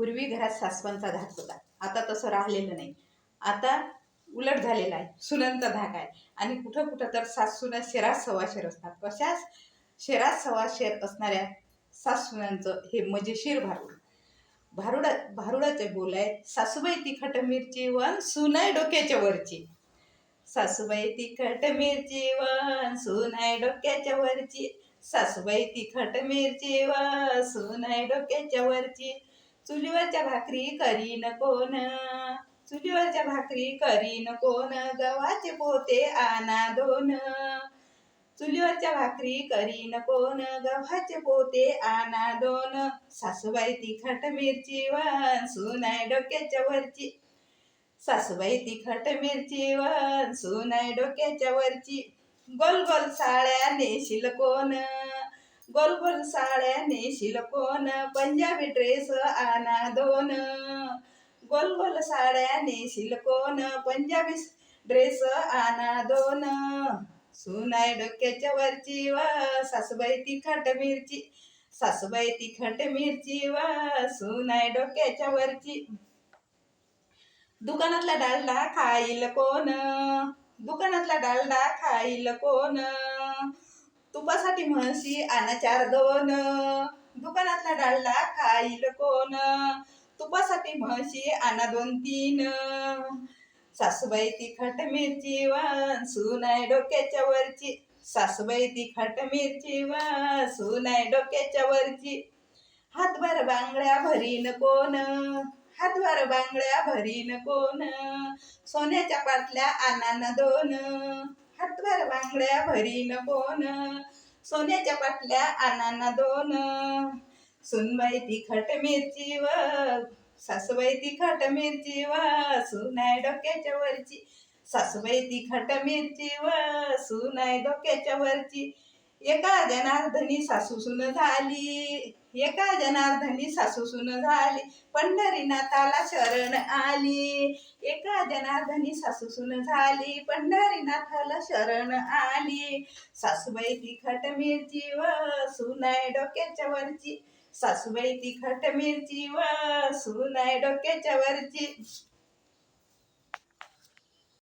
पूर्वी घरात सासवांचा धाक होता. आता तसं राहिलेलं नाही. आता उलट झालेलं आहे. सुनांचा धाक आहे. आणि कुठं कुठं तर सासूना शेरात सवाशेर असतात. कशाच शेरात सवाशेर असणाऱ्या सासूनांचं हे मजेशीर भारूड. भारुडा भारुडाचे बोल आहे सासूबाई तिखट मिरची वन सुनाय डोक्याच्या वरची. सासूबाई तिखट मिरची वन सुनाय डोक्याच्या वरची. सासूबाई तिखट मिरची व सुनाय डोक्याच्या वरची. चुलीवरच्या भाकरी करीन कोण? चुलीवरच्या भाकरी करीन कोण? गव्हाचे पोते आना दोन. चुलीवरच्या भाकरी करीन कोण? गव्हाचे पोते आना दोन. सासूबाई तिखट मिरची वन सुनाय डोक्याच्या वरची. सासूबाई तिखट मिरची वन सुनाय डोक्याच्या वरची. गोल गोल साड्या नेशील कोण? गोलगोल साड्या नेशील कोण पंजाबी ड्रेस आना दोन. गोलगोल साड्या नेशील कोण पंजाबी ड्रेस आना दोन. सुनाय डोक्याच्या वरची वा सासूबाई तिखट मिरची सासूबाई तिखट मिरची वा सुनाय डोक्याच्या वरची. दुकानातला डालडा खाईल कोण? दुकानातला डालडा खाईल कोण? तुपासाठी म्हशी आणा चार दोन दुकानातला डाळला खाईल कोण? तुपासाठी म्हशी आणा दोन तीन. सासूबाई तिखट मिरची वन सुनाय डोक्याच्या वरची. सासूबाई तिखट मिरची वा सुनाय डोक्याच्या वरची. हातभर बांगड्या भरीन कोण? हातभर बांगड्या भरीन कोण? सोन्याच्या पाटल्या आनान दोन. बांगड्या भरीन कोण सोन्याच्या पाटल्या आणाना दोन. सुनबाई तिखट मिरची व सासूबाई तिखट मिरची व सुनाय डोक्याच्या वरची. सासूबाई तिखट मिरची व सुनाय डोक्याच्या वरची. एका जनार्दनी सासू सुन झाली. एका जनार्दनी सासू सुन झाली. पंढरीनाथाला शरण आली. एका जनार्दनी सासू सुन झाली. पंढरीनाथाला शरण आली. सासूबाई तिखट मिरची व सुनाय डोक्याच्या वरची. सासूबाई तिखट मिरची व सुनाय डोक्याच्या वरची.